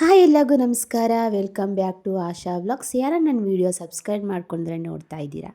Hi ಎಲ್ಲರಿಗೂ ನಮಸ್ಕಾರ. Welcome back to Asha vlogs ಯಾರು ನನ್ನ ವಿಡಿಯೋ ಸಬ್ಸ್ಕ್ರೈಬ್ ಮಾಡ್ಕೊಂಡ್ರೆ ನೋಡ್ತಾ ಇದ್ದೀರಾ?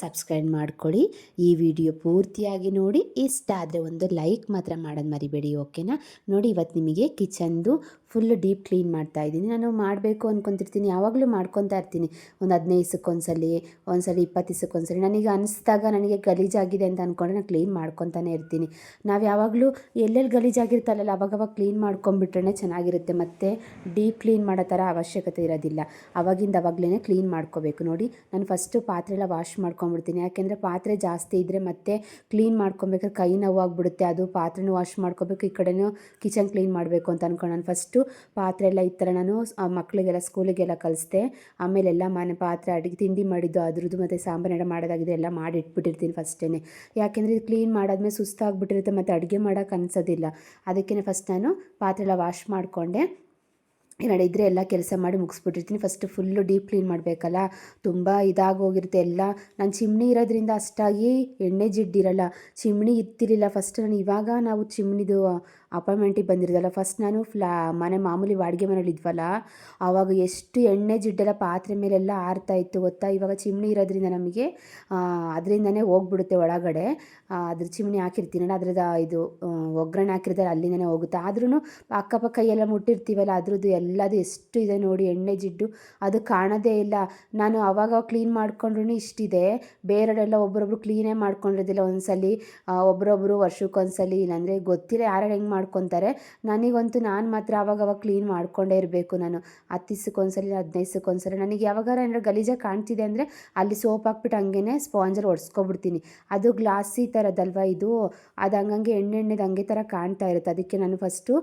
ಸಬ್ಸ್ಕ್ರೈಬ್ ಮಾಡ್ಕೊಳ್ಳಿ. ಈ ವಿಡಿಯೋ ಪೂರ್ತಿಯಾಗಿ ನೋಡಿ. ಇಷ್ಟ ಆದರೆ ಒಂದು ಲೈಕ್ ಮಾತ್ರ ಮಾಡೋದು ಮರಿಬೇಡಿ ಓಕೆನಾ ನೋಡಿ, ಇವತ್ತು ನಿಮಗೆ ಕಿಚನ್ದು ಫುಲ್ ಡೀಪ್ ಕ್ಲೀನ್ ಮಾಡ್ತಾ ಇದ್ದೀನಿ. ನಾನು ಮಾಡಬೇಕು ಅಂದ್ಕೊತಿರ್ತೀನಿ ಯಾವಾಗಲೂ ಮಾಡ್ಕೊತಾ ಇರ್ತೀನಿ. ಒಂದು ಹದಿನೈದು ದಿವಸಕ್ಕೊಂದ್ಸಲಿ, ಒಂದ್ಸಲಿ ಇಪ್ಪತ್ತು ದಿವಸಕ್ಕೊಂದ್ಸಲಿ. ನನಗೆ ಅನಿಸ್ದಾಗ ನನಗೆ ಗಲೀಜಾಗಿದೆ ಅಂತ ಅಂದ್ಕೊಂಡ್ರೆ ನಾನು ಕ್ಲೀನ್ ಮಾಡ್ಕೊತಾನೆ ಇರ್ತೀನಿ. ನಾವು ಯಾವಾಗಲೂ ಎಲ್ಲೆಲ್ಲಿ ಗಲೀಜಾಗಿರ್ತಲ್ಲ ಅವಾಗವಾಗ ಕ್ಲೀನ್ ಮಾಡ್ಕೊಂಬಿಟ್ರೆ ಚೆನ್ನಾಗಿರುತ್ತೆ. ಮತ್ತು ಡೀಪ್ ಕ್ಲೀನ್ ಮಾಡೋ ಥರ ಅವಶ್ಯಕತೆ ಇರೋದಿಲ್ಲ. ಅವಾಗಿಂದ ಅವಾಗಲೇ ಕ್ಲೀನ್ ಮಾಡ್ಕೋಬೇಕು. ನೋಡಿ, ನಾನು ಫಸ್ಟು ಪಾತ್ರೆ ಎಲ್ಲ ವಾಶ್ ಮಾಡ್ಕೊಂಬಿಡ್ತೀನಿ. ಯಾಕೆಂದರೆ ಪಾತ್ರೆ ಜಾಸ್ತಿ ಇದ್ದರೆ ಮತ್ತೆ ಕ್ಲೀನ್ ಮಾಡ್ಕೊಬೇಕಾದ್ರೆ ಕೈ ನೋವಾಗ್ಬಿಡುತ್ತೆ ಅದು ಪಾತ್ರೆನೂ ವಾಶ್ ಮಾಡ್ಕೋಬೇಕು, ಈ ಕಡೆನೂ ಕಿಚನ್ ಕ್ಲೀನ್ ಮಾಡಬೇಕು ಅಂತ ಅಂದ್ಕೊಂಡು ನಾನು ಫಸ್ಟು ಪಾತ್ರೆ ಎಲ್ಲ ಈ ಥರ ನಾನು ಮಕ್ಕಳಿಗೆಲ್ಲ ಸ್ಕೂಲಿಗೆಲ್ಲ ಕಲಿಸ್ದೆ. ಆಮೇಲೆ ಎಲ್ಲ ಮನೆ ಪಾತ್ರೆ ಅಡುಗೆ, ತಿಂಡಿ ಮಾಡಿದ್ದು ಅದ್ರದ್ದು ಮತ್ತು ಸಾಂಬಾರು ಮಾಡೋದಾಗಿದೆ, ಎಲ್ಲ ಮಾಡಿ ಇಟ್ಬಿಟ್ಟಿರ್ತೀನಿ ಫಸ್ಟೇ ಯಾಕೆಂದರೆ ಇದು ಕ್ಲೀನ್ ಮಾಡಾದ್ಮೇಲೆ ಸುಸ್ತಾಗ್ಬಿಟ್ಟಿರುತ್ತೆ ಮತ್ತು ಅಡುಗೆ ಮಾಡೋಕೆ ಅನಿಸೋದಿಲ್ಲ. ಅದಕ್ಕೆ ಫಸ್ಟ್ ನಾನು ಪಾತ್ರೆ ಎಲ್ಲ ವಾಶ್ ಮಾಡಿಕೊಂಡೆ. ಏನಾದ್ರು ಇದ್ರೆ ಎಲ್ಲ ಕೆಲಸ ಮಾಡಿ ಮುಗಿಸ್ಬಿಟ್ಟಿರ್ತೀನಿ. ಫಸ್ಟ್ ಫುಲ್ಲು ಡೀಪ್ ಕ್ಲೀನ್ ಮಾಡಬೇಕಲ್ಲ, ತುಂಬ ಇದಾಗೋಗಿರುತ್ತೆ ಎಲ್ಲ. ನಾನು ಚಿಮ್ನಿ ಇರೋದ್ರಿಂದ ಅಷ್ಟಾಗಿ ಎಣ್ಣೆ ಜಿಡ್ಡಿರಲ್ಲ, ಚಿಮ್ನಿ ಇರ್ತಿರಲಿಲ್ಲ ಫಸ್ಟ್ ನಾನು ಇವಾಗ ನಾವು ಚಿಮ್ನಿದು ಅಪಾಯಿಂಟ್ಮೆಂಟಿಗೆ ಬಂದಿರೋದಲ್ಲ. ಫಸ್ಟ್ ನಾನು ಫ್ಲಾ ಮನೆ ಮಾಮೂಲಿ ಬಾಡಿಗೆ ಮನೇಲಿ ಇದ್ವಲ್ಲ ಆವಾಗ ಎಷ್ಟು ಎಣ್ಣೆ ಜಿಡ್ಡೆಲ್ಲ ಪಾತ್ರೆ ಮೇಲೆಲ್ಲ ಆರ್ತಾ ಇತ್ತು ಗೊತ್ತಾ? ಇವಾಗ ಚಿಮಣಿ ಇರೋದ್ರಿಂದ ನಮಗೆ ಅದರಿಂದನೇ ಹೋಗ್ಬಿಡುತ್ತೆ ಒಳಗಡೆ. ಅದ್ರ ಚಿಮಣಿ ಹಾಕಿರ್ತೀನಲ್ಲ ಅದ್ರದ್ದು ಇದು ಒಗ್ಗರಣೆ ಹಾಕಿರ್ತಾರೆ, ಅಲ್ಲಿಂದನೇ ಹೋಗುತ್ತೆ. ಆದ್ರೂ ಅಕ್ಕಪಕ್ಕ ಎಲ್ಲ ಮುಟ್ಟಿರ್ತೀವಲ್ಲ, ಅದ್ರದ್ದು ಎಲ್ಲದು ಎಷ್ಟು ಇದೆ ನೋಡಿ, ಎಣ್ಣೆ ಜಿಡ್ಡು, ಅದು ಕಾಣೋದೇ ಇಲ್ಲ. ನಾನು ಅವಾಗ ಕ್ಲೀನ್ ಮಾಡ್ಕೊಂಡ್ರೂ ಇಷ್ಟಿದೆ. ಬೇರೆಯವರೆಲ್ಲ ಒಬ್ಬರೊಬ್ರು ಕ್ಲೀನೇ ಮಾಡ್ಕೊಂಡಿರೋದಿಲ್ಲ ಒಂದ್ಸಲಿ. ಒಬ್ಬರೊಬ್ರು ವರ್ಷಕ್ಕೊಂದ್ಸಲಿ, ಇಲ್ಲಾಂದರೆ ಗೊತ್ತಿಲ್ಲ ಯಾರು ಹೆಂಗೆ ಮಾಡ್ಕೊತಾರೆ. ನನಗಂತೂ ನಾನು ಮಾತ್ರ ಅವಾಗವಾಗ ಕ್ಲೀನ್ ಮಾಡ್ಕೊಂಡೇ ಇರಬೇಕು ನಾನು. ಹತ್ತು ದಿವ್ಸಕ್ಕೊಂದ್ಸಲಿ ಹದಿನೈದು ದಿವ್ಸಕ್ಕೊಂದ್ಸಲಿ ನನಗೆ ಯಾವಾಗಾರ ಏನಾರು ಗಲೀಜಾಗಿ ಕಾಣ್ತಿದೆ ಅಂದರೆ ಅಲ್ಲಿ ಸೋಪ್ ಹಾಕ್ಬಿಟ್ಟು ಹಂಗೇ ಸ್ಪಾಂಜಲ್ಲಿ ಒರೆಸ್ಕೊಬಿಡ್ತೀನಿ ಅದು ಗ್ಲಾಸಿ ಥರದಲ್ವ ಇದು? ಅದು ಹಂಗಂಗೆ ಎಣ್ಣೆ ಎಣ್ಣೆದು ಹಂಗೆ ಥರ ಕಾಣ್ತಾ ಇರುತ್ತೆ. ಅದಕ್ಕೆ ನಾನು ಫಸ್ಟು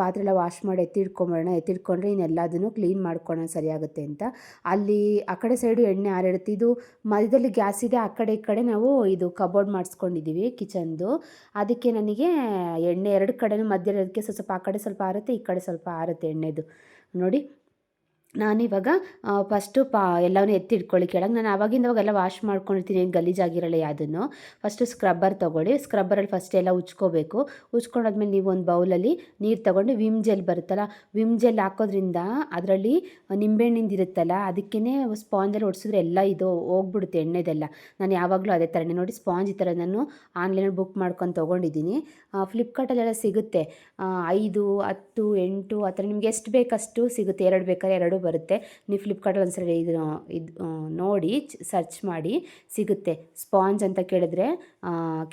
ಪಾತ್ರೆ ಎಲ್ಲ ವಾಶ್ ಮಾಡಿ ಎತ್ತಿಡ್ಕೊಂಬಿಡೋಣ ಎತ್ತಿಡ್ಕೊಂಡ್ರೆ ಇನ್ನೆಲ್ಲದನ್ನು ಕ್ಲೀನ್ ಮಾಡ್ಕೊಳ್ಳೋಣ ಸರಿಯಾಗುತ್ತೆ ಅಂತ. ಅಲ್ಲಿ ಆ ಕಡೆ ಸೈಡು ಎಣ್ಣೆ ಹಾರಿಡುತ್ತೆ ಇದು ಮಧ್ಯದಲ್ಲಿ ಗ್ಯಾಸ್ ಇದೆ, ಆ ಕಡೆ ಈ ಕಡೆ ನಾವು ಇದು ಕಬೋರ್ಡ್ ಮಾಡಿಸ್ಕೊಂಡಿದ್ದೀವಿ ಕಿಚನ್ದು ಅದಕ್ಕೆ ನನಗೆ ಎಣ್ಣೆ ಎರಡು ಕಡೆನೂ ಮಧ್ಯದಕ್ಕೆ ಸ್ವಲ್ಪ ಸ್ವಲ್ಪ ಆ ಕಡೆ ಸ್ವಲ್ಪ ಆರುತ್ತೆ ಈ ಕಡೆ ಸ್ವಲ್ಪ ಆರುತ್ತೆ ಎಣ್ಣೆದು. ನೋಡಿ ನಾನಿವಾಗ ಫಸ್ಟು ಪಾ ಎಲ್ಲವನ್ನೂ ಎತ್ತಿ ಇಟ್ಕೊಳ್ಳಿ ಕೆಳಗೆ ನಾನು ಆವಾಗಿಂದ ಅವಾಗೆಲ್ಲ ವಾಶ್ ಮಾಡ್ಕೊಂಡಿರ್ತೀನಿ. ಏನು ಗಲೀಜಾಗಿರಲ್ಲ ಯಾವುದನ್ನು. ಫಸ್ಟು ಸ್ಕ್ರಬ್ಬರ್ ತೊಗೊಳ್ಳಿ. ಸ್ಕ್ರಬ್ಬರಲ್ಲಿ ಫಸ್ಟ್ ಎಲ್ಲ ಉಜ್ಕೋಬೇಕು. ಉಚ್ಕೊಂಡಾದ್ಮೇಲೆ ನೀವು ಒಂದು ಬೌಲಲ್ಲಿ ನೀರು ತೊಗೊಂಡು ವಿಮ್ ಜೆಲ್ ಬರುತ್ತಲ್ಲ, ವಿಮ್ ಜೆಲ್ ಹಾಕೋದ್ರಿಂದ ಅದರಲ್ಲಿ ನಿಂಬೆಹಣ್ಣಿಂದು ಇರುತ್ತಲ್ಲ ಅದಕ್ಕೇ ಸ್ಪಾಂಜಲ್ಲಿ ಒಡಿಸಿದ್ರೆ ಎಲ್ಲ ಇದು ಹೋಗ್ಬಿಡುತ್ತೆ ಎಣ್ಣೆದೆಲ್ಲ. ನಾನು ಯಾವಾಗಲೂ ಅದೇ ಥರನೇ ನೋಡಿ ಸ್ಪಾಂಜ್ ಈ ಥರ ನಾನು ಆನ್ಲೈನಲ್ಲಿ ಬುಕ್ ಮಾಡ್ಕೊಂಡು ತೊಗೊಂಡಿದ್ದೀನಿ. ಫ್ಲಿಪ್ಕಾರ್ಟಲ್ಲೆಲ್ಲ ಸಿಗುತ್ತೆ. ಐದು, ಹತ್ತು, ಎಂಟು, ಆ ಥರ ನಿಮ್ಗೆ ಎಷ್ಟು ಬೇಕಷ್ಟು ಸಿಗುತ್ತೆ. ಎರಡು ಬೇಕಾದ್ರೆ ಎರಡು ಬರುತ್ತೆ. ನೀವು ಫ್ಲಿಪ್ಕಾರ್ಟಲ್ಲಿ ಒಂದ್ಸರಿ ಇದು ಇದು ನೋಡಿ ಸರ್ಚ್ ಮಾಡಿ ಸಿಗುತ್ತೆ. ಸ್ಪಾಂಜ್ ಅಂತ ಕೇಳಿದ್ರೆ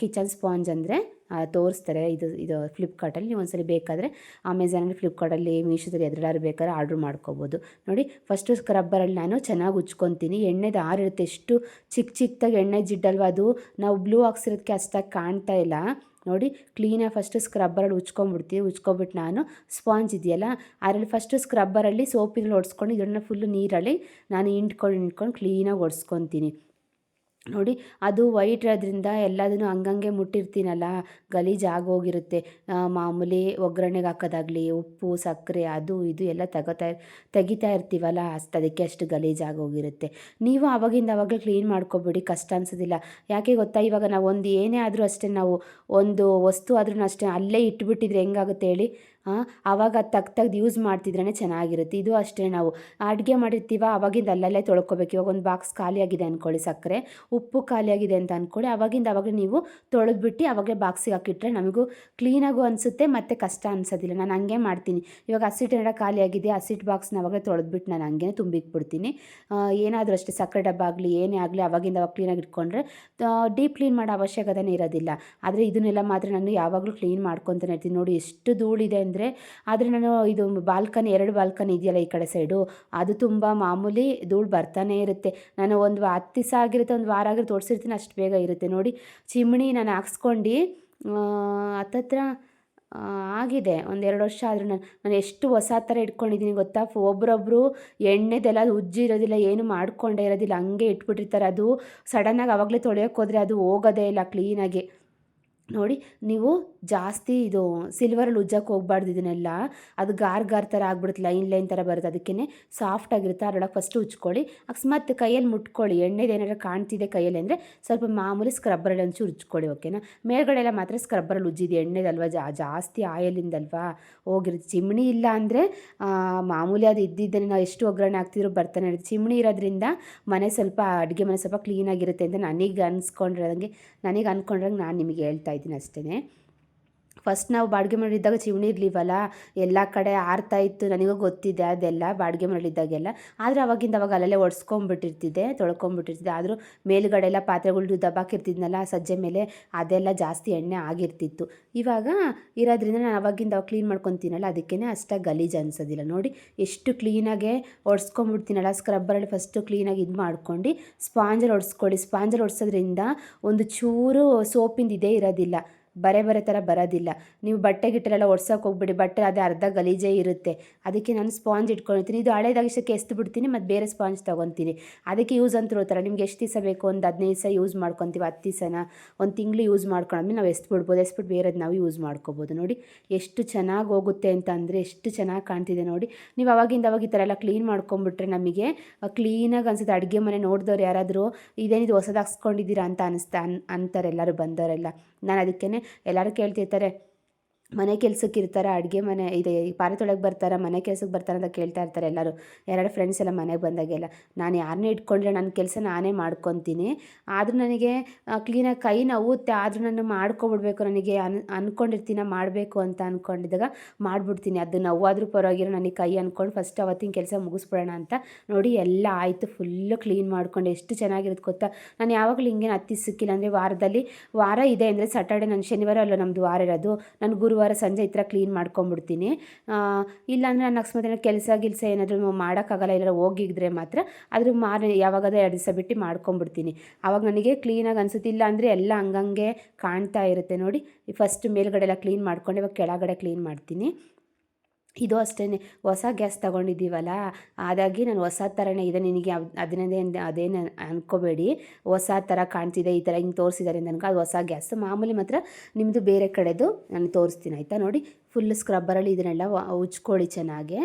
ಕಿಚನ್ ಸ್ಪಾಂಜ್ ಅಂದರೆ ತೋರಿಸ್ತಾರೆ. ಇದು ಇದು ಫ್ಲಿಪ್ಕಾರ್ಟಲ್ಲಿ ನೀವು ಒಂದ್ಸರಿ ಬೇಕಾದರೆ ಅಮೆಝಾನಲ್ಲಿ ಫ್ಲಿಪ್ಕಾರ್ಟಲ್ಲಿ ಮೀಶೋದಲ್ಲಿ ಎದ್ರಲ್ಲಾದ್ರು ಬೇಕಾದ್ರೆ ಆರ್ಡ್ರ್ ಮಾಡ್ಕೋಬೋದು. ನೋಡಿ ಫಸ್ಟು ಸ್ಕ್ರಬ್ಬರಲ್ಲಿ ನಾನು ಚೆನ್ನಾಗಿ ಉಜ್ಕೊತೀನಿ. ಎಣ್ಣೆದು ಆರಿರುತ್ತೆ ಎಷ್ಟು ಚಿಕ್ಕ ಚಿಕ್ಕದಾಗಿ ಎಣ್ಣೆ ಜಿಡ್ಡಲ್ವ ಅದು. ನಾವು ಬ್ಲೂ ಹಾಕ್ಸಿರೋದಕ್ಕೆ ಅಷ್ಟಾಗಿ ಕಾಣ್ತಾ ಇಲ್ಲ. ನೋಡಿ ಕ್ಲೀನಾಗಿ ಫಸ್ಟು ಸ್ಕ್ರಬ್ಬರಲ್ಲಿ ಉಚ್ಕೊಂಡ್ಬಿಡ್ತೀವಿ ಉಚ್ಕೊಂಡ್ಬಿಟ್ಟು ನಾನು ಸ್ಪಾಂಜ್ ಇದೆಯಲ್ಲ, ಅದರಲ್ಲಿ ಫಸ್ಟು ಸ್ಕ್ರಬ್ಬರಲ್ಲಿ ಸೋಪಿನಲ್ಲಿ ಒಡ್ಸ್ಕೊಂಡು, ಇದನ್ನು ಫುಲ್ಲು ನೀರಲ್ಲಿ ನಾನು ಹಿಂಡ್ಕೊಂಡು ಹಿಂಡ್ಕೊಂಡು ಕ್ಲೀನಾಗಿ ಒಡ್ಸ್ಕೊತೀನಿ. ನೋಡಿ, ಅದು ವೈಟ್ ಇರೋದ್ರಿಂದ ಎಲ್ಲದನ್ನು ಹಂಗಂಗೆ ಮುಟ್ಟಿರ್ತೀನಲ್ಲ, ಗಲೀಜು ಆಗೋಗಿರುತ್ತೆ. ಮಾಮೂಲಿ ಒಗ್ಗರಣೆಗೆ ಹಾಕೋದಾಗಲಿ, ಉಪ್ಪು, ಸಕ್ಕರೆ, ಅದು, ಇದು ಎಲ್ಲ ತಗೋತಾ ತೆಗಿತಾ ಇರ್ತೀವಲ್ಲ, ಅಷ್ಟು ಅದಕ್ಕೆ ಅಷ್ಟು ಗಲೀಜು ಆಗೋಗಿರುತ್ತೆ. ನೀವು ಆವಾಗಿಂದ ಆವಾಗಲೇ ಕ್ಲೀನ್ ಮಾಡ್ಕೊಬೇಡಿ, ಕಷ್ಟ ಅನಿಸೋದಿಲ್ಲ. ಯಾಕೆ ಗೊತ್ತಾ? ಇವಾಗ ನಾವು ಒಂದು ಏನೇ ಆದರೂ ಅಷ್ಟೇ ನಾವು ಒಂದು ವಸ್ತು ಆದ್ರೂ ಅಷ್ಟೇ, ಅಲ್ಲೇ ಇಟ್ಬಿಟ್ಟಿದ್ರೆ ಹೆಂಗಾಗುತ್ತೆ ಹೇಳಿ? ಆವಾಗ ಅದು ತಗ್ ತೆಗ್ದು ಯೂಸ್ ಮಾಡ್ತಿದ್ರೇ ಚೆನ್ನಾಗಿರುತ್ತೆ. ಇದು ಅಷ್ಟೇ ನಾವು. ಅಡುಗೆ ಮಾಡಿರ್ತೀವ, ಅವಾಗಿಂದ ಅಲ್ಲಲ್ಲೇ ತೊಳ್ಕೊಬೇಕು. ಇವಾಗ ಒಂದು ಬಾಕ್ಸ್ ಖಾಲಿಯಾಗಿದೆ ಅಂದ್ಕೊಳ್ಳಿ ಸಕ್ಕರೆ. ಉಪ್ಪು ಖಾಲಿಯಾಗಿದೆ ಅಂತ ಅಂದ್ಕೊಳ್ಳಿ ಅವಾಗಿಂದ ಅವಾಗ ನೀವು ತೊಳೆದ್ಬಿಟ್ಟು ಅವಾಗೆ ಬಾಕ್ಸಿಗೆ ಹಾಕಿಟ್ರೆ ನಮಗೂ ಕ್ಲೀನಾಗೂ ಅನಿಸುತ್ತೆ, ಮತ್ತು ಕಷ್ಟ ಅನಿಸೋದಿಲ್ಲ. ನಾನು ಹಂಗೆ ಮಾಡ್ತೀನಿ. ಇವಾಗ ಹಸಿಟ್ಟು ಏನಾರ ಖಾಲಿಯಾಗಿದೆ ಹಸಿಟ್ಟು ಬಾಕ್ಸ್ನ ಆವಾಗಲೇ ತೊಳೆದ್ಬಿಟ್ಟು ನಾನು ಹಂಗೆ ತುಂಬಿಟ್ಬಿಡ್ತೀನಿ. ಏನಾದರೂ ಅಷ್ಟೇ ಸಕ್ಕರೆ ಡಬ್ಬ ಆಗಲಿ, ಏನೇ ಆಗಲಿ ಅವಾಗಿಂದ ಅವಾಗ ಕ್ಲೀನಾಗಿ ಇಟ್ಕೊಂಡ್ರೆ ಡೀಪ್ ಕ್ಲೀನ್ ಮಾಡೋ ಅವಶ್ಯಕತೆನೇ ಇರೋದಿಲ್ಲ. ಆದರೆ ಇದನ್ನೆಲ್ಲ ಮಾತ್ರ ನಾನು ಯಾವಾಗಲೂ ಕ್ಲೀನ್ ಮಾಡ್ಕೊತಾನೆ ಇರ್ತೀನಿ. ನೋಡಿ ಎಷ್ಟು ಧೂಳಿದೆ ಅಂದರೆ ಆದರೆ ನಾನು ಇದು ಬಾಲ್ಕನಿ, ಎರಡು ಬಾಲ್ಕನಿ ಇದೆಯಲ್ಲ ಈ ಕಡೆ ಸೈಡು ಅದು ತುಂಬ ಮಾಮೂಲಿ ಧೂಳು ಬರ್ತಾನೆ ಇರುತ್ತೆ. ನಾನು ಒಂದು ಹತ್ತು ದಿವಸ ಆಗಿರುತ್ತೆ, ಒಂದು ವಾರ ಆಗಿರುತ್ತೆ, ತೋರಿಸಿರ್ತೀನಿ, ಅಷ್ಟು ಬೇಗ ಇರುತ್ತೆ ನೋಡಿ. ಚಿಮಣಿ ನಾನು ಹಾಕ್ಸ್ಕೊಂಡು ಹತ್ತತ್ರ ಆಗಿದೆ, ಒಂದು ಎರಡು ವರ್ಷ ಆದರೂ ನಾನು ನಾನು ಎಷ್ಟು ಹೊಸ ಥರ ಇಟ್ಕೊಂಡಿದ್ದೀನಿ ಗೊತ್ತಾ? ಒಬ್ಬರೊಬ್ಬರು ಎಣ್ಣೆದೆಲ್ಲ ಅದು ಉಜ್ಜಿರೋದಿಲ್ಲ ಏನು ಮಾಡ್ಕೊಂಡೇ ಇರೋದಿಲ್ಲ, ಹಂಗೆ ಇಟ್ಬಿಟ್ಟಿರ್ತಾರೆ. ಅದು ಸಡನ್ನಾಗಿ ಅವಾಗಲೇ ತೊಳೆಯೋಕ್ಕೋದ್ರೆ ಅದು ಹೋಗೋದೇ ಇಲ್ಲ ಕ್ಲೀನಾಗಿ ನೋಡಿ, ನೀವು ಜಾಸ್ತಿ ಇದು ಸಿಲ್ವರಲ್ಲಿ ಉಜ್ಜಕ್ಕೆ ಹೋಗ್ಬಾರ್ದು ಇದನ್ನೆಲ್ಲ. ಅದು ಗಾರ್ ಗಾರ್ ಥರ ಆಗ್ಬಿಡುತ್ತೆ, ಲೈನ್ ಲೈನ್ ಥರ ಬರುತ್ತೆ. ಅದಕ್ಕೇ ಸಾಫ್ಟ್ ಆಗಿರುತ್ತೆ, ಅದರೊಳಗೆ ಫಸ್ಟ್ ಉಜ್ಕೊಳ್ಳಿ. ಅಕಸ್ಮಾತ್ ಕೈಯಲ್ಲಿ ಮುಟ್ಕೊಳ್ಳಿ. ಎಣ್ಣೆದು ಏನಾದ್ರು ಕಾಣ್ತಿದೆ ಕೈಯಲ್ಲಿ ಅಂದರೆ ಸ್ವಲ್ಪ ಮಾಮೂಲಿ ಸ್ಕ್ರಬ್ಬರಲ್ಲಿ ಒಂಚೂರು ಉಜ್ಕೊಳ್ಳಿ ಓಕೆನಾ ಮೇಲ್ಗಡೆ ಎಲ್ಲ ಮಾತ್ರ ಸ್ಕ್ರಬ್ಬರಲ್ಲಿ ಉಜ್ಜಿದೆ. ಎಣ್ಣೆದಲ್ವಾ ಜಾ, ಜಾಸ್ತಿ ಆಯಲಿಂದಲ್ವಾ ಹೋಗಿರುತ್ತೆ. ಚಿಮಣಿ ಇಲ್ಲ ಅಂದರೆ ಮಾಮೂಲಿ ಅದು ಇದ್ದಿದ್ದನ್ನು ನಾವು ಎಷ್ಟು ಒಗ್ಗರಣೆ ಹಾಕ್ತಿದ್ರು ಬರ್ತಾನೆ ಇರುತ್ತೆ. ಚಿಮಣಿ ಇರೋದ್ರಿಂದ ಮನೆ ಸ್ವಲ್ಪ, ಅಡುಗೆ ಮನೆ ಸ್ವಲ್ಪ ಕ್ಲೀನಾಗಿರುತ್ತೆ ಅಂತ ನನಗೆ ಅನ್ಸ್ಕೊಂಡಿರೋದಂಗೆ, ನನಗೆ ಅಂದ್ಕೊಂಡ್ರಂಗೆ ನಾನು ನಿಮಗೆ ಹೇಳ್ತಾ ಇದ್ದೀನಿ ಅಷ್ಟೇ ಫಸ್ಟ್ ನಾವು ಬಾಡಿಗೆ ಮನೆಯಲ್ಲಿದ್ದಾಗ ಚಿಮಣಿ ಇರಲಿವಲ್ಲ, ಎಲ್ಲ ಕಡೆ ಆರ್ತಾ ಇತ್ತು ನನಗೂ ಗೊತ್ತಿದೆ ಅದೆಲ್ಲ ಬಾಡಿಗೆ ಮನೆಯಲ್ಲಿದ್ದಾಗೆಲ್ಲ. ಆದರೆ ಅವಾಗಿಂದ ಅವಾಗ ಅಲ್ಲಲ್ಲೇ ಒಡ್ಸ್ಕೊಂಬಿಟ್ಟಿರ್ತಿದ್ದೆ, ತೊಳ್ಕೊಂಬಿಟ್ಟಿರ್ತಿದ್ದೆ. ಆದರೂ ಮೇಲುಗಡೆ ಎಲ್ಲ ಪಾತ್ರೆಗಳು ದಬ್ಬಾಕಿರ್ತಿದ್ನಲ್ಲ, ಸಜ್ಜೆ ಮೇಲೆ ಅದೆಲ್ಲ ಜಾಸ್ತಿ ಎಣ್ಣೆ ಆಗಿರ್ತಿತ್ತು. ಇವಾಗ ಇರೋದ್ರಿಂದ ನಾನು ಅವಾಗಿಂದ ಅವಾಗ ಕ್ಲೀನ್ ಮಾಡ್ಕೊತೀನಲ್ಲ ಅದಕ್ಕೇ ಅಷ್ಟಾಗಿ ಗಲೀಜು ಅನ್ಸೋದಿಲ್ಲ. ನೋಡಿ, ಎಷ್ಟು ಕ್ಲೀನಾಗೆ ಒಡ್ಸ್ಕೊಂಬಿಡ್ತೀನಲ್ಲ ಸ್ಕ್ರಬ್ಬರಲ್ಲಿ ಫಸ್ಟು ಕ್ಲೀನಾಗಿ ಇದು ಮಾಡ್ಕೊಂಡು ಸ್ಪಾಂಜಲ್ಲಿ ಒಡ್ಸ್ಕೊಳ್ಳಿ. ಸ್ಪಾಂಜಲ್ಲಿ ಒಡ್ಸೋದ್ರಿಂದ ಒಂದು ಚೂರು ಸೋಪಿಂದ ಇದೇ ಇರೋದಿಲ್ಲ. ಬರೆ ಬರೆ ಥರ ಬರೋದಿಲ್ಲ. ನೀವು ಬಟ್ಟೆ ಗಿಟ್ಟರೆಲ್ಲ ಒಡ್ಸೋಕೆ ಹೋಗ್ಬಿಡಿ, ಬಟ್ಟೆ ಅದೇ ಅರ್ಧ ಗಲೀಜೇ ಇರುತ್ತೆ. ಅದಕ್ಕೆ ನಾನು ಸ್ಪಾಂಜ್ ಇಟ್ಕೊಳ್ತೀನಿ. ಇದು ಹಳೇದಾಗಿಷ್ಟಕ್ಕೆ ಎಸ್ದು ಬಿಡ್ತೀನಿ ಮತ್ತು ಬೇರೆ ಸ್ಪಾಂಜ್ ತೊಗೊತೀನಿ ಅದಕ್ಕೆ ಯೂಸ್ ಅಂತ ಇರ್ತಾರೆ ನಿಮ್ಗೆ ಎಷ್ಟು ದಿವಸ ಬೇಕು? ಒಂದು ಹದಿನೈದು ದಿವಸ ಯೂಸ್ ಮಾಡ್ಕೊತೀವಿ, ಹತ್ತು ದಿವಸನ? ಒಂದು ತಿಂಗಳು ಯೂಸ್ ಮಾಡ್ಕೊಂಡ್ಮೇಲೆ ನಾವು ಎಸ್ದು ಬಿಡ್ಬೋದು ಎಸ್ಬಿಟ್ಟು ಬೇರೆದು ನಾವು ಯೂಸ್ ಮಾಡ್ಕೋಬೋದು. ನೋಡಿ, ಎಷ್ಟು ಚೆನ್ನಾಗಿ ಹೋಗುತ್ತೆ ಅಂತ ಅಂದರೆ ಎಷ್ಟು ಚೆನ್ನಾಗಿ ಕಾಣ್ತಿದೆ ನೋಡಿ. ನೀವು ಅವಾಗಿಂದ ಅವಾಗ ಈ ಥರ ಎಲ್ಲ ಕ್ಲೀನ್ ಮಾಡ್ಕೊಂಬಿಟ್ರೆ ನಮಗೆ ಕ್ಲೀನಾಗಿ ಅನಿಸುತ್ತೆ. ಅಡುಗೆ ಮನೆ ನೋಡಿದವ್ರು ಯಾರಾದರೂ, ಇದೇನಿದು ಹೊಸದಾಗಿಸ್ಕೊಂಡಿದ್ದೀರಾ ಅಂತ ಅನಿಸ್ತಾ ಅನ್ ಅಂತಾರೆ ಎಲ್ಲರೂ ಬಂದವರೆಲ್ಲ. ನಾನು ಅದಕ್ಕೇ ಎಲ್ಲರೂ ಕೇಳ್ತಿರ್ತಾರೆ. ಮನೆ ಕೆಲ್ಸಕ್ಕೆ ಇರ್ತಾರೆ ಅಡುಗೆ ಮನೆ ಇದೆ, ಈ ತೊಳೆಗೆ ಬರ್ತಾರೆ, ಮನೆ ಕೆಲ್ಸಕ್ಕೆ ಬರ್ತಾರೆ ಅಂತ ಕೇಳ್ತಾ ಇರ್ತಾರೆ ಎಲ್ಲರೂ. ಎರಡು ಫ್ರೆಂಡ್ಸ್ ಎಲ್ಲ ಮನೆಗೆ ಬಂದಾಗೆಲ್ಲ. ನಾನು ಯಾರನ್ನೇ ಇಟ್ಕೊಂಡ್ರೆ ನನ್ನ ಕೆಲಸ ನಾನೇ ಮಾಡ್ಕೊತೀನಿ. ಆದರೂ ನನಗೆ ಕ್ಲೀನಾಗಿ ಕೈ ನೋವುತ್ತೆ ಆದರೂ ನಾನು ಮಾಡ್ಕೊಬಿಡ್ಬೇಕು ನನಗೆ, ಅನ್ ಅಂದ್ಕೊಂಡಿರ್ತೀನ ಮಾಡಬೇಕು ಅಂತ ಅಂದ್ಕೊಂಡಿದ್ದಾಗ ಮಾಡಿಬಿಡ್ತೀನಿ. ಅದು ನೋವಾದರೂ ಪರವಾಗಿರೋ ನನಗೆ ಕೈ ಅಂದ್ಕೊಂಡು ಫಸ್ಟ್ ಅವತ್ತಿನ ಕೆಲಸ ಮುಗಿಸ್ಬಿಡೋಣ ಅಂತ ನೋಡಿ ಎಲ್ಲ ಆಯಿತು. ಫುಲ್ಲು ಕ್ಲೀನ್ ಮಾಡ್ಕೊಂಡು. ಎಷ್ಟು ಚೆನ್ನಾಗಿರುತ್ತೆ ಗೊತ್ತಾ? ನಾನು ಯಾವಾಗಲೂ ಹಿಂಗೇನು ಹತ್ತಿ ಸಿಕ್ಕಿಲ್ಲ. ಅಂದರೆ ವಾರದಲ್ಲಿ, ವಾರ ಇದೆ. ಅಂದರೆ ಸ್ಯಾಟರ್ಡೆ ನಾನು ಶನಿವಾರ ಅಲ್ಲ ನಮ್ಮದು ವಾರ ಇರೋದು. ನಾನು ಗುರು ಗುರುವಾರ ಸಂಜೆ ಈ ಥರ ಕ್ಲೀನ್ ಮಾಡ್ಕೊಂಬಿಡ್ತೀನಿ. ಇಲ್ಲಾಂದರೆ ನಾನು ಅಕಸ್ಮಾತ್ ಕೆಲಸ ಗಿಲ್ಸ ಏನಾದರೂ ಮಾಡೋಕ್ಕಾಗಲ್ಲ ಇಲ್ಲ ಹೋಗಿದ್ರೆ ಮಾತ್ರ ಅದ್ರ ಮಾರ ಯಾವಾಗಾದ್ರೂ ಎರಡು ದಿವಸ ಬಿಟ್ಟು ಮಾಡ್ಕೊಂಬಿಡ್ತೀನಿ. ಆವಾಗ ನನಗೆ ಕ್ಲೀನಾಗಿ ಅನಿಸುತ್ತೆ. ಇಲ್ಲ ಅಂದರೆ ಎಲ್ಲ ಹಂಗಂಗೆ ಕಾಣ್ತಾ ಇರುತ್ತೆ ನೋಡಿ. ಫಸ್ಟ್ ಮೇಲ್ಗಡೆ ಎಲ್ಲ ಕ್ಲೀನ್ ಮಾಡ್ಕೊಂಡು ಇವಾಗ ಕೆಳಗಡೆ ಕ್ಲೀನ್ ಮಾಡ್ತೀನಿ. ಇದು ಅಷ್ಟೇ ಹೊಸ ಗ್ಯಾಸ್ ತೊಗೊಂಡಿದ್ದೀವಲ್ಲ, ಹಾಗಾಗಿ ನಾನು ಹೊಸ ಥರನೇ ಇದೆ, ನಿನಗೆ ಅದನ್ನದೇ ಅದೇನು ಅನ್ಕೋಬೇಡಿ. ಹೊಸ ಥರ ಕಾಣ್ತಿದೆ, ಈ ಥರ ಹಿಂಗೆ ತೋರಿಸಿದ್ದಾರೆ ನನಗೆ ಅದು ಹೊಸ ಗ್ಯಾಸ್. ಮಾಮೂಲಿ ಮಾತ್ರ ನಿಮ್ಮದು ಬೇರೆ ಕಡೆದು ನಾನು ತೋರಿಸ್ತೀನಿ, ಆಯಿತಾ? ನೋಡಿ ಫುಲ್ ಸ್ಕ್ರಬ್ಬರಲ್ಲಿ ಇದನ್ನೆಲ್ಲ ಉಜ್ಕೊಳ್ಳಿ ಚೆನ್ನಾಗೆ.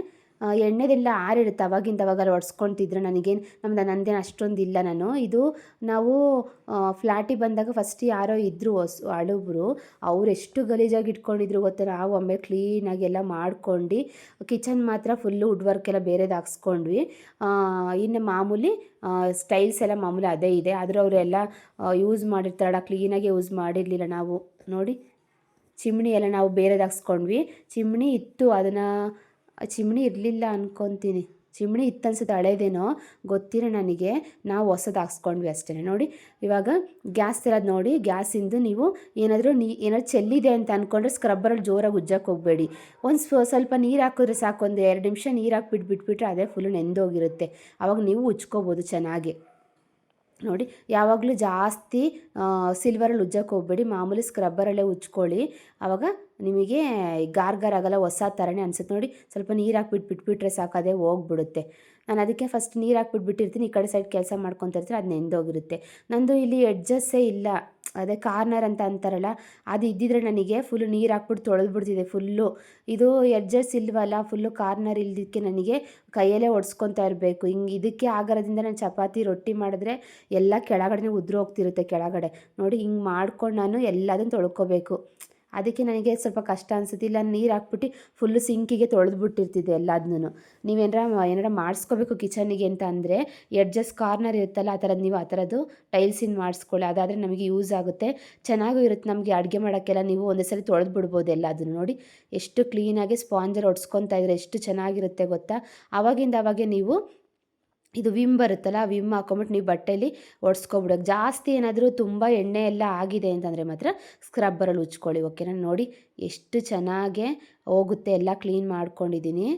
ಎಣ್ಣೆದೆಲ್ಲ ಆರಿರುತ್ತೆ, ಅವಾಗಿಂದ ಅವಾಗ ಒಡ್ಸ್ಕೊತಿದ್ರು ನನಗೇನು ನಮ್ದು ನಂದೇನು ಅಷ್ಟೊಂದು ಇಲ್ಲ ನಾನು. ಇದು ನಾವು ಫ್ಲ್ಯಾಟಿಗೆ ಬಂದಾಗ ಫಸ್ಟ್ ಯಾರೋ ಇದ್ದರು ಹೊಸ, ಹಳಬ್ರು. ಅವ್ರು ಎಷ್ಟು ಗಲೀಜಾಗಿ ಇಟ್ಕೊಂಡಿದ್ರು ಗೊತ್ತಾ? ನಾವು ಒಮ್ಮೆ ಕ್ಲೀನಾಗಿ ಎಲ್ಲ ಮಾಡ್ಕೊಂಡು ಕಿಚನ್ ಮಾತ್ರ ಫುಲ್ಲು ವುಡ್ ವರ್ಕ್ ಎಲ್ಲ ಬೇರೆದು ಹಾಕ್ಸ್ಕೊಂಡ್ವಿ. ಇನ್ನು ಮಾಮೂಲಿ ಸ್ಟೈಲ್ಸ್ ಎಲ್ಲ ಮಾಮೂಲಿ ಅದೇ ಇದೆ. ಆದರೆ ಅವರೆಲ್ಲ ಯೂಸ್ ಮಾಡಿರ್ತಾರಲ್ಲ ಕ್ಲೀನಾಗಿ ಯೂಸ್ ಮಾಡಿರಲಿಲ್ಲ ನಾವು. ನೋಡಿ ಚಿಮ್ಣಿ ಎಲ್ಲ ನಾವು ಬೇರೆದು ಹಾಕ್ಸ್ಕೊಂಡ್ವಿ. ಚಿಮ್ಣಿ ಇತ್ತು, ಅದನ್ನು ಚಿಮಣಿ ಇರಲಿಲ್ಲ ಅನ್ಕೊತೀನಿ. ಚಿಮಣಿ ಇತ್ತನ್ಸುತ್ತೆ ಹಳೇದೇನೋ ಗೊತ್ತಿರೋ ನನಗೆ. ನಾವು ಹೊಸದು ಹಾಕ್ಸ್ಕೊಂಡ್ವಿ ಅಷ್ಟೇ ನೋಡಿ, ಇವಾಗ ಗ್ಯಾಸ್ ಇರೋದು ನೋಡಿ, ಗ್ಯಾಸಿಂದು ನೀವು ಏನಾದರೂ ನೀ, ಏನಾದ್ರು ಚೆಲ್ಲಿದೆ ಅಂತ ಅಂದ್ಕೊಂಡ್ರೆ ಸ್ಕ್ರಬ್ಬರಲ್ಲಿ ಜೋರಾಗಿ ಉಜ್ಜಕ್ಕೆ ಹೋಗಬೇಡಿ. ಒಂದು ಸ್ವಲ್ಪ ನೀರು ಹಾಕಿದ್ರೆ ಸಾಕು, ಒಂದು ಎರಡು ನಿಮಿಷ ನೀರು ಹಾಕ್ಬಿಟ್ಟು ಬಿಟ್ಬಿಟ್ರೆ ಅದೇ ಫುಲ್ ನೆಂದೋಗಿರುತ್ತೆ. ಆವಾಗ ನೀವು ಉಜ್ಕೋಬೋದು ಚೆನ್ನಾಗಿ. ನೋಡಿ, ಯಾವಾಗಲೂ ಜಾಸ್ತಿ ಸಿಲ್ವರಲ್ಲಿ ಉಜ್ಜಕ್ಕೆ ಹೋಗಬೇಡಿ. ಮಾಮೂಲಿ ಸ್ಕ್ರಬ್ಬರಲ್ಲೇ ಉಜ್ಕೊಳ್ಳಿ. ಆವಾಗ ನಿಮಗೆ ಗಾರ್ ಗಾರ್ ಆಗಲ್ಲ ಹೊಸ ಥರನೇ ಅನ್ಸುತ್ತೆ. ನೋಡಿ, ಸ್ವಲ್ಪ ನೀರು ಹಾಕ್ಬಿಟ್ಟು ಬಿಟ್ಬಿಟ್ರೆ ಸಾಕು, ಅದೇ ಹೋಗ್ಬಿಡುತ್ತೆ. ನಾನು ಅದಕ್ಕೆ ಫಸ್ಟ್ ನೀರು ಹಾಕ್ಬಿಟ್ಟು ಬಿಟ್ಟಿರ್ತೀನಿ, ಈ ಕಡೆ ಸೈಡ್ ಕೆಲಸ ಮಾಡ್ಕೊತಿರ್ತೀನಿ ಅದು ನೆಂದೋಗಿರುತ್ತೆ. ನಂದು ಇಲ್ಲಿ ಎಡ್ಜಸ್ಸೇ ಇಲ್ಲ. ಅದೇ ಕಾರ್ನರ್ ಅಂತ ಅಂತಾರಲ್ಲ, ಅದು ಇದ್ದಿದ್ರೆ ನನಗೆ ಫುಲ್ಲು ನೀರು ಹಾಕ್ಬಿಟ್ಟು ತೊಳೆದ್ಬಿಡ್ತಿದೆ ಫುಲ್ಲು ಇದು ಎಡ್ಜಸ್ ಇಲ್ವಲ್ಲ ಫುಲ್ಲು ಕಾರ್ನರ್ ಇಲ್ದಕ್ಕೆ ನನಗೆ ಕೈಯಲ್ಲೇ ಒಡ್ಸ್ಕೊತಾ ಇರಬೇಕು. ಹಿಂಗೆ ಇದಕ್ಕೆ ಆಗರದಿಂದ ನಾನು ಚಪಾತಿ, ರೊಟ್ಟಿ ಮಾಡಿದ್ರೆ ಎಲ್ಲ ಕೆಳಗಡೆ ಉದುರು ಹೋಗ್ತಿರುತ್ತೆ, ಕೆಳಗಡೆ. ನೋಡಿ, ಹಿಂಗೆ ಮಾಡ್ಕೊಂಡು ನಾನು ಎಲ್ಲದನ್ನು ತೊಳ್ಕೊಬೇಕು. ಅದಕ್ಕೆ ನನಗೆ ಸ್ವಲ್ಪ ಕಷ್ಟ ಅನ್ಸುತ್ತೆ. ಇಲ್ಲ, ನೀರು ಹಾಕ್ಬಿಟ್ಟು ಫುಲ್ಲು ಸಿಂಕಿಗೆ ತೊಳೆದ್ಬಿಟ್ಟಿರ್ತಿದ್ದೆ ಎಲ್ಲದನ್ನೂ. ನೀವೇನಾರ, ಏನಾರ ಮಾಡಿಸ್ಕೋಬೇಕು ಕಿಚನಿಗೆ ಅಂತ ಅಂದರೆ ಎಡ್ಜಸ್ ಕಾರ್ನರ್ ಇರುತ್ತಲ್ಲ, ಆ ಥರದ್ದು ನೀವು ಆ ಥರದ್ದು ಟೈಲ್ಸಿನ ಮಾಡಿಸ್ಕೊಳ್ಳಿ. ಅದಾದರೆ ನಮಗೆ ಯೂಸ್ ಆಗುತ್ತೆ. ಚೆನ್ನಾಗೂ ಇರುತ್ತೆ ನಮಗೆ ಅಡುಗೆ ಮಾಡೋಕ್ಕೆಲ್ಲ ನೀವು ಒಂದೇ ಸರಿ ತೊಳೆದು ಬಿಡ್ಬೋದು ನೋಡಿ. ಎಷ್ಟು ಕ್ಲೀನಾಗಿ ಸ್ಪಾಂಜರ್ ಒಡ್ಸ್ಕೊತಾ ಇದ್ರೆ ಎಷ್ಟು ಚೆನ್ನಾಗಿರುತ್ತೆ ಗೊತ್ತಾ? ಆವಾಗಿಂದ ಅವಾಗೆ ನೀವು ಇದು ವಿಮ್ ಬರುತ್ತಲ್ಲ ವಿಮ್ ಹಾಕೊಂಬಿಟ್ಟು ನೀವು ಬಟ್ಟೆಯಲ್ಲಿ ಒಡ್ಸ್ಕೊಬಿಡೋಕೆ. ಜಾಸ್ತಿ ಏನಾದರೂ ತುಂಬ ಎಣ್ಣೆ ಎಲ್ಲ ಆಗಿದೆ ಅಂತಂದರೆ ಮಾತ್ರ ಸ್ಕ್ರಬ್ಬರಲ್ಲಿ ಉಜ್ಕೊಳ್ಳಿ ಓಕೆನಾ ನೋಡಿ ಎಷ್ಟು ಚೆನ್ನಾಗೆ ಹೋಗುತ್ತೆ, ಎಲ್ಲ ಕ್ಲೀನ್ ಮಾಡ್ಕೊಂಡಿದ್ದೀನಿ.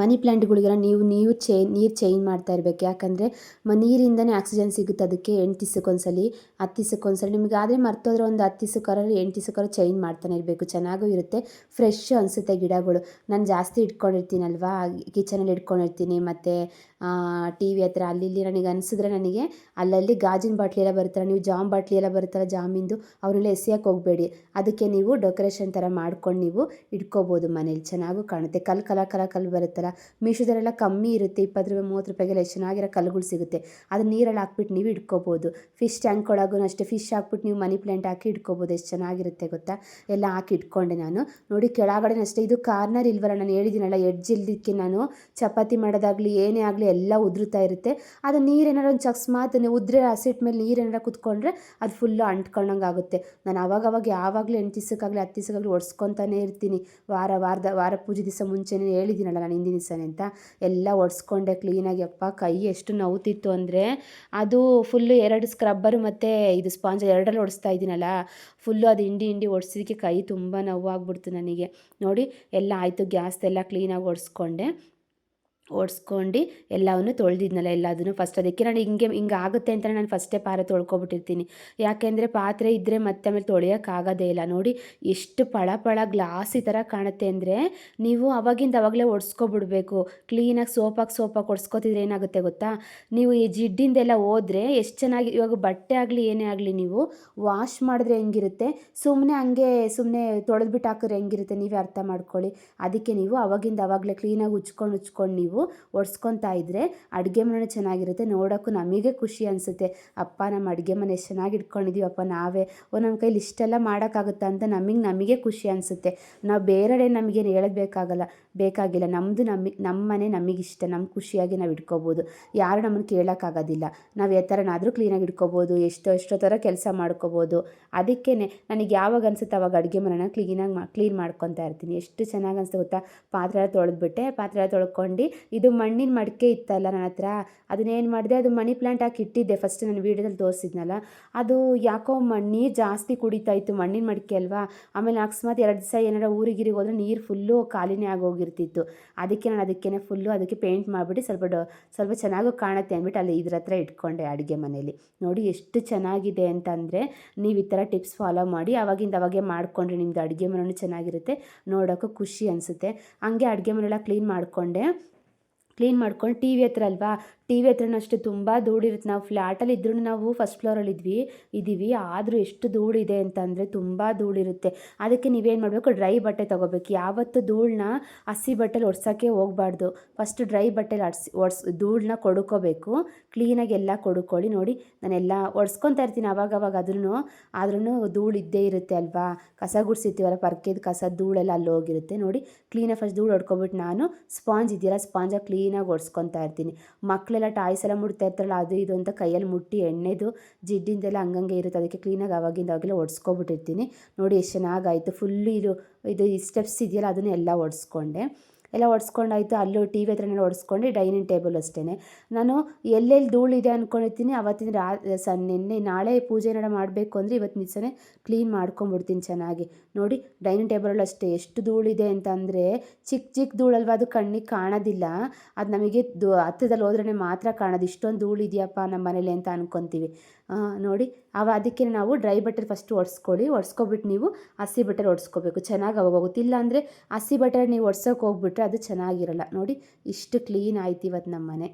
ಮನಿ ಪ್ಲ್ಯಾಂಟ್ಗಳಿಗೆಲ್ಲ ನೀವು ನೀವು ಚೇ, ನೀರು ಚೇಂಜ್ ಮಾಡ್ತಾ ಇರಬೇಕು. ಯಾಕಂದರೆ ಮ, ನೀರಿಂದನೇ ಆಕ್ಸಿಜನ್ ಸಿಗುತ್ತೆ ಅದಕ್ಕೆ ಎಂಟು ದಿವ್ಸಕ್ಕೊಂದ್ಸಲಿ, ಹತ್ತು ದಿವ್ಸಕ್ಕೊಂದ್ಸಲಿ. ನಿಮಗೆ ಆದರೆ ಮರ್ತೋದ್ರೆ ಒಂದು ಹತ್ತು ದಿವ್ಸಕ್ಕಾರ ಎಂಟು ದಿವ್ಸಕ್ಕಾರ ಚೇಂಜ್ ಮಾಡ್ತಾನೆ ಇರಬೇಕು. ಚೆನ್ನಾಗೂ ಇರುತ್ತೆ. ಫ್ರೆಶ್ ಅನಿಸುತ್ತೆ ಗಿಡಗಳು. ನಾನು ಜಾಸ್ತಿ ಇಟ್ಕೊಂಡಿರ್ತೀನಲ್ವಾ? ಕಿಚನಲ್ಲಿ ಇಟ್ಕೊಂಡಿರ್ತೀನಿ. ಮತ್ತು ಟಿ ವಿ ಹತ್ರ ಅಲ್ಲಿ ಇಲ್ಲಿ ನನಗೆ ಅನಿಸಿದ್ರೆ ನನಗೆ ಅಲ್ಲಲ್ಲಿ ಗಾಜಿನ ಬಾಟ್ಲಿ ಎಲ್ಲ ಬರುತ್ತಲ್ಲ, ನೀವು ಜಾಮ್ ಬಾಟ್ಲಿ ಎಲ್ಲ ಬರುತ್ತಲ್ಲ ಜಾಮಿಂದು ಅವರೆಲ್ಲ ಎಸೆಯೋಕೆ ಹೋಗಬೇಡಿ. ಅದಕ್ಕೆ ನೀವು ಡೆಕೋರೇಷನ್ ಥರ ಮಾಡ್ಕೊಂಡು ನೀವು ಇಟ್ಕೋಬೋದು ಮನೇಲಿ. ಚೆನ್ನಾಗೂ ಕಾಣುತ್ತೆ. ಕಲ್ ಕಲ ಕಲ ಕಲ್ ಬರುತ್ತಲ್ಲ ಮೀಶೋದಲ್ಲೆಲ್ಲ ಕಮ್ಮಿ ಇರುತ್ತೆ, ಇಪ್ಪತ್ತು ರೂಪಾಯಿ, ಮೂವತ್ತು ರೂಪಾಯಿಗೆಲ್ಲ ಎಷ್ಟು ಚೆನ್ನಾಗಿರೋ ಕಲ್ಲುಗಳು ಸಿಗುತ್ತೆ. ಅದು ನೀರಲ್ಲಿ ಹಾಕ್ಬಿಟ್ಟು ನೀವು ಇಟ್ಕೋಬೋದು. ಫಿಶ್ ಟ್ಯಾಂಕ್ ಒಳಗೂ ಅಷ್ಟೇ ಫಿಶ್ ಹಾಕ್ಬಿಟ್ಟು ನೀವು ಮನಿ ಪ್ಲ್ಯಾಂಟ್ ಹಾಕಿ ಇಟ್ಕೋಬೋದು, ಎಷ್ಟು ಚೆನ್ನಾಗಿರುತ್ತೆ ಗೊತ್ತಾ? ಎಲ್ಲ ಹಾಕಿ ಇಟ್ಕೊಂಡೆ ನಾನು. ನೋಡಿ ಕೆಳಗಡೆ ಅಷ್ಟೇ, ಇದು ಕಾರ್ನರ್ ಇಲ್ವಲ್ಲ, ನಾನು ಹೇಳಿದ್ದೀನಲ್ಲ ಎಡ್ಜ್ ಇಲ್ದಕ್ಕೆ ನಾನು ಚಪಾತಿ ಮಾಡೋದಾಗಲಿ, ಏನೇ ಆಗಲಿ, ಎಲ್ಲ ಉದುರುತ್ತಾ ಇರುತ್ತೆ. ಅದು ನೀರೇನಾರು ಒಂದು ಅಕಸ್ಮಾತ್ ಉದ್ರೆ ಹಸಿಟ್ಟು ಮೇಲೆ ನೀರೇನಾರು ಕುತ್ಕೊಂಡ್ರೆ ಅದು ಫುಲ್ಲು ಅಂಟ್ಕೊಂಡಂಗೆ ಆಗುತ್ತೆ. ನಾನು ಅವಾಗ ಅವಾಗ ಯಾವಾಗಲೂ ಎಂಟು ದಿವ್ಸಕ್ಕಾಗಲಿ, ಹತ್ತು ದಿವ್ಸಕ್ಕಾಗಲಿ ಒಡ್ಸ್ಕೊತಾನೆ ಇರ್ತೀನಿ. ವಾರ, ವಾರದ, ವಾರ ಪೂಜೆ ದಿವಸ ಮುಂಚೆನೇ ಹೇಳಿದ್ದೀನಲ್ಲ, ನಾನು ಹಿಂದಿನ ದಿವಸನೇ ಅಂತ ಎಲ್ಲ ಒಡ್ಸ್ಕೊಂಡೆ ಕ್ಲೀನಾಗಿ ಅಪ್ಪ ಕೈ ಎಷ್ಟು ನೋವುತ್ತಿತ್ತು ಅಂದರೆ ಅದು ಫುಲ್ಲು ಎರಡು ಸ್ಕ್ರಬ್ಬರ್ ಮತ್ತು ಇದು ಸ್ಪಾಂಜ್ ಎರಡರಲ್ಲಿ ಒಡಿಸ್ತಾ ಇದ್ದೀನಲ್ಲ ಫುಲ್ಲು ಅದು ಹಿಂಡಿ ಹಿಂಡಿ ಒಡ್ಸಿದ್ದಕ್ಕೆ ಕೈ ತುಂಬ ನೋವಾಗ್ಬಿಡ್ತು ನನಗೆ. ನೋಡಿ, ಎಲ್ಲ ಆಯಿತು ಗ್ಯಾಸ್ದೆಲ್ಲ ಕ್ಲೀನಾಗಿ ಒರೆಸ್ಕೊಂಡೆ ಓಡಿಸ್ಕೊಂಡು ಎಲ್ಲವನ್ನು ತೊಳೆದಿದ್ನಲ್ಲ, ಎಲ್ಲದನ್ನು ಫಸ್ಟ್ ಅದಕ್ಕೆ ನಾನು ಹಿಂಗೆ ಹಿಂಗೆ ಆಗುತ್ತೆ ಅಂತ ನಾನು ಫಸ್ಟೇ ಪಾತ್ರೆ ತೊಳ್ಕೊಬಿಟ್ಟಿರ್ತೀನಿ. ಯಾಕೆಂದರೆ ಪಾತ್ರೆ ಇದ್ದರೆ ಮತ್ತೆ ಆಮೇಲೆ ತೊಳೆಯೋಕ್ಕಾಗೋದೇ ಇಲ್ಲ. ನೋಡಿ, ಎಷ್ಟು ಪಳ ಪಳ ಈ ಥರ ಕಾಣುತ್ತೆ ಅಂದರೆ ನೀವು ಅವಾಗಿಂದ ಅವಾಗಲೇ ಒಡ್ಸ್ಕೊಬಿಡ್ಬೇಕು ಕ್ಲೀನಾಗಿ ಸೋಪಾಗಿ ಸೋಪಾಗಿ ಒಡ್ಸ್ಕೊತಿದ್ರೆ ಏನಾಗುತ್ತೆ ಗೊತ್ತಾ? ನೀವು ಈ ಜಿಡ್ಡಿಂದೆಲ್ಲ ಹೋದರೆ ಎಷ್ಟು ಚೆನ್ನಾಗಿ, ಇವಾಗ ಬಟ್ಟೆ ಆಗಲಿ, ಏನೇ ಆಗಲಿ ನೀವು ವಾಶ್ ಮಾಡಿದ್ರೆ ಹೆಂಗಿರುತ್ತೆ? ಸುಮ್ಮನೆ ಹಂಗೆ ಸುಮ್ಮನೆ ತೊಳೆದ್ಬಿಟ್ಟು ಹಾಕಿದ್ರೆ ಹೆಂಗಿರುತ್ತೆ? ನೀವೇ ಅರ್ಥ ಮಾಡ್ಕೊಳ್ಳಿ. ಅದಕ್ಕೆ ನೀವು ಅವಾಗಿಂದ ಅವಾಗಲೇ ಕ್ಲೀನಾಗಿ ಉಚ್ಕೊಂಡು ಉಚ್ಕೊಂಡು ನೀವು ಒಡ್ಸ್ಕೊತಾ ಇದ್ದರೆ ಅಡುಗೆ ಮನೆ ಚೆನ್ನಾಗಿರುತ್ತೆ, ನೋಡೋಕ್ಕೂ ನಮಗೆ ಖುಷಿ ಅನಿಸುತ್ತೆ. ಅಪ್ಪ, ನಮ್ಮ ಅಡುಗೆ ಮನೆ ಎಷ್ಟು ಚೆನ್ನಾಗಿ ಇಟ್ಕೊಂಡಿದ್ದೀವಪ್ಪ ನಾವೇ. ಓ ನಮ್ಮ ಕೈಲಿ ಇಷ್ಟೆಲ್ಲ ಮಾಡೋಕ್ಕಾಗುತ್ತಾ? ಅಂತ ನಮಗೆ ನಮಗೆ ಖುಷಿ ಅನಿಸುತ್ತೆ. ನಾವು ಬೇರೆಡೆ ನಮಗೇನು ಹೇಳೋದು ಬೇಕಾಗಲ್ಲ. ನಮ್ಮದು ನಮಗೆ ನಮ್ಮ ಮನೆ ನಮಗಿಷ್ಟ ನಮ್ಮ ಖುಷಿಯಾಗಿ ನಾವು ಇಟ್ಕೋಬೋದು. ಯಾರು ನಮ್ಮನ್ನು ಕೇಳೋಕ್ಕಾಗೋದಿಲ್ಲ. ನಾವು ಯಾವ ಥರನಾದರೂ ಕ್ಲೀನಾಗಿ ಇಟ್ಕೋಬೋದು, ಎಷ್ಟೋ ಎಷ್ಟೋ ಥರ ಕೆಲಸ ಮಾಡ್ಕೋಬೋದು. ಅದಕ್ಕೇ ನನಗೆ ಯಾವಾಗ ಅನಿಸುತ್ತೆ ಅವಾಗ ಅಡುಗೆ ಮನೆನ ಕ್ಲೀನಾಗಿ ಮಾ, ಕ್ಲೀನ್ ಮಾಡ್ಕೊತಾ ಇರ್ತೀನಿ. ಎಷ್ಟು ಚೆನ್ನಾಗಿ ಅನಿಸುತ್ತೆ ಗೊತ್ತಾ? ಪಾತ್ರೆ ತೊಳೆದ್ಬಿಟ್ಟೆ ಪಾತ್ರೆ ತೊಳ್ಕೊಂಡು ಇದು ಮಣ್ಣಿನ ಮಡಿಕೆ ಇತ್ತಲ್ಲ ನನ್ನ ಹತ್ರ. ಅದನ್ನೇನು ಮಾಡಿದೆ? ಅದು ಮನಿ ಪ್ಲಾಂಟ್ ಹಾಕಿ ಇಟ್ಟಿದ್ದೆ. ಫಸ್ಟ್ ನಾನು ವೀಡಿಯೋದಲ್ಲಿ ತೋರಿಸಿದ್ನಲ್ಲ. ಅದು ಯಾಕೋ ನೀರು ಜಾಸ್ತಿ ಕುಡಿತಾ ಇತ್ತು. ಮಣ್ಣಿನ ಮಡಿಕೆ ಅಲ್ವಾ? ಆಮೇಲೆ ಅಕಸ್ಮಾತ್ ಎರಡು ದಿವಸ ಏನಾರ ಊರಿಗಿರಿಗೆ ಹೋದ್ರೆ ನೀರು ಫುಲ್ಲು ಖಾಲಿನೇ ಆಗೋಗಿರ್ತಿತ್ತು ಅದಕ್ಕೆ ನಾನು ಅದಕ್ಕೇ ಫುಲ್ಲು ಅದಕ್ಕೆ ಪೇಂಟ್ ಮಾಡಿಬಿಟ್ಟು ಸ್ವಲ್ಪ ಡೊ, ಸ್ವಲ್ಪ ಚೆನ್ನಾಗೂ ಕಾಣುತ್ತೆ ಅಂದ್ಬಿಟ್ಟು ಅಲ್ಲಿ ಇದ್ರ ಹತ್ರ ಇಟ್ಕೊಂಡೆ ಅಡುಗೆ ಮನೇಲಿ. ನೋಡಿ ಎಷ್ಟು ಚೆನ್ನಾಗಿದೆ ಅಂತಂದರೆ ನೀವು ಈ ಥರ ಟಿಪ್ಸ್ ಫಾಲೋ ಮಾಡಿ. ಅವಾಗಿಂದ ಅವಾಗೆ ಮಾಡಿಕೊಂಡ್ರೆ ನಿಮ್ಮದು ಅಡುಗೆ ಮನೆಯೂ ಚೆನ್ನಾಗಿರುತ್ತೆ. ನೋಡೋಕ್ಕೂ ಖುಷಿ ಅನಿಸುತ್ತೆ. ಹಂಗೆ ಅಡುಗೆ ಮನೆಯೆಲ್ಲ ಕ್ಲೀನ್ ಮಾಡಿಕೊಂಡೆ. ಕ್ಲೀನ್ ಮಾಡ್ಕೊಂಡು ಟಿ ವಿ ಹತ್ರ ಅಲ್ವಾ? ಟಿ ವಿ ಹತ್ರನೂ ಅಷ್ಟು ತುಂಬ ಧೂಳಿರುತ್ತೆ. ನಾವು ಫ್ಲ್ಯಾಟಲ್ಲಿ ಇದ್ರೂ ನಾವು ಫಸ್ಟ್ ಫ್ಲೋರಲ್ಲಿ ಇದ್ವಿ, ಇದ್ದೀವಿ. ಆದರೂ ಎಷ್ಟು ಧೂಳಿದೆ ಅಂತಂದರೆ ತುಂಬ ಧೂಳಿರುತ್ತೆ. ಅದಕ್ಕೆ ನೀವೇನು ಮಾಡಬೇಕು? ಡ್ರೈ ಬಟ್ಟೆ ತೊಗೋಬೇಕು. ಯಾವತ್ತು ಧೂಳನ್ನ ಹಸಿ ಬಟ್ಟೆಲಿ ಒಡ್ಸೋಕ್ಕೆ ಹೋಗ್ಬಾರ್ದು. ಫಸ್ಟ್ ಡ್ರೈ ಬಟ್ಟೆಲಿ ಅಡ್ಸಿ ಒಡ್ಸ್ ಧೂಳನ್ನ ಕೊಡ್ಕೋಬೇಕು. ಕ್ಲೀನಾಗಿ ಎಲ್ಲ ಕೊಡ್ಕೊಳ್ಳಿ ನೋಡಿ. ನಾನೆಲ್ಲ ಒಡ್ಸ್ಕೊತಾ ಇರ್ತೀನಿ ಅವಾಗ ಅದನ್ನು ಆದ್ರೂ ಧೂಳು ಇದ್ದೇ ಇರುತ್ತೆ ಅಲ್ವಾ? ಕಸ ಗುಡ್ಸಿರ್ತೀವಲ್ಲ, ಪರ್ಕೆದು ಕಸ ಧೂಳೆಲ್ಲ ಅಲ್ಲಿ ಹೋಗಿರುತ್ತೆ ನೋಡಿ. ಕ್ಲೀನಾಗಿ ಫಸ್ಟ್ ಧೂಳು ಹೊಡ್ಕೊಬಿಟ್ಟು ನಾನು. ಸ್ಪಾಂಜ್ ಇದೆಯಲ್ಲ ಸ್ಪಾಂಜಾಗಿ ಕ್ಲೀನಾಗಿ ಒಡ್ಸ್ಕೊತಾ ಇರ್ತೀನಿ. ಮಕ್ಕಳೆಲ್ಲ ಟಾಯ್ಸ್ ಎಲ್ಲ ಮುಡ್ತಾ ಇರ್ತಾರಲ್ಲ, ಅದು ಇದು ಅಂತ ಕೈಯಲ್ಲಿ ಮುಟ್ಟಿ ಎಣ್ಣೆದು ಜಿಡ್ಡಿಂದೆಲ್ಲ ಹಂಗಂಗೆ ಇರುತ್ತೆ. ಅದಕ್ಕೆ ಕ್ಲೀನಾಗಿ ಅವಾಗಿಂದ ಅವಾಗೆಲ್ಲ ಒಡ್ಸ್ಕೊಬಿಟ್ಟಿರ್ತೀನಿ. ನೋಡಿ, ಎಷ್ಟು ಚೆನ್ನಾಗಾಯಿತು. ಫುಲ್ಲು ಇದು ಇದು ಸ್ಟೆಪ್ಸ್ ಇದೆಯಲ್ಲ, ಅದನ್ನೆಲ್ಲ ಒಡ್ಸ್ಕೊಂಡೆ. ಎಲ್ಲ ಒಡ್ಸ್ಕೊಂಡಾಯಿತು. ಅಲ್ಲೂ ಟಿ ವಿ ಹತ್ರನೇ ಒಡ್ಸ್ಕೊಂಡು ಡೈನಿಂಗ್ ಟೇಬಲ್ ಅಷ್ಟೇ ನಾನು ಎಲ್ಲೆಲ್ಲಿ ಧೂಳಿದೆ ಅಂದ್ಕೊಂಡಿರ್ತೀನಿ ಅವತ್ತಿನ ರಾ, ಸ, ನಿನ್ನೆ ನಾಳೆ ಪೂಜೆ ಏನಾರ ಮಾಡಬೇಕು ಅಂದರೆ ಇವತ್ತು ನಿಜನೇ ಕ್ಲೀನ್ ಮಾಡ್ಕೊಂಬಿಡ್ತೀನಿ ಚೆನ್ನಾಗಿ. ನೋಡಿ, ಡೈನಿಂಗ್ ಟೇಬಲಲ್ಲಿ ಅಷ್ಟೇ. ಎಷ್ಟು ಧೂಳಿದೆ ಅಂತಂದರೆ ಚಿಕ್ಕ ಚಿಕ್ಕ ಧೂಳಲ್ವ? ಅದು ಕಣ್ಣಿಗೆ ಕಾಣೋದಿಲ್ಲ. ಅದು ನಮಗೆ ದು ಹತ್ತದಲ್ಲಿ ಹೋದ್ರೇ ಮಾತ್ರ ಕಾಣೋದು. ಇಷ್ಟೊಂದು ಧೂಳಿದೆಯಪ್ಪ ನಮ್ಮ ಮನೇಲಿ ಅಂತ ಅನ್ಕೊತೀವಿ. ನೋಡಿ. ಅವ ಅದಕ್ಕೆ ನಾವು ಡ್ರೈ ಬಟರ್ ಫಸ್ಟ್ ಒಡ್ಸ್ಕೊಳ್ಳಿ. ಒಡ್ಸ್ಕೊಬಿಟ್ಟು ನೀವು ಹಸಿ ಬಟರ್ ಒಡ್ಸ್ಕೋಬೇಕು. ಚೆನ್ನಾಗಿ ಅವಾಗ ಹೋಗುತ್ತೆ. ಇಲ್ಲಾಂದರೆ ಹಸಿ ಬಟರ್ ನೀವು ಒಡ್ಸೋಕೆ ಹೋಗ್ಬಿಟ್ರೆ ಅದು ಚೆನ್ನಾಗಿರಲ್ಲ. ನೋಡಿ, ಇಷ್ಟು ಕ್ಲೀನ್ ಆಯ್ತು ಇವತ್ತು ನಮ್ಮ ಮನೆ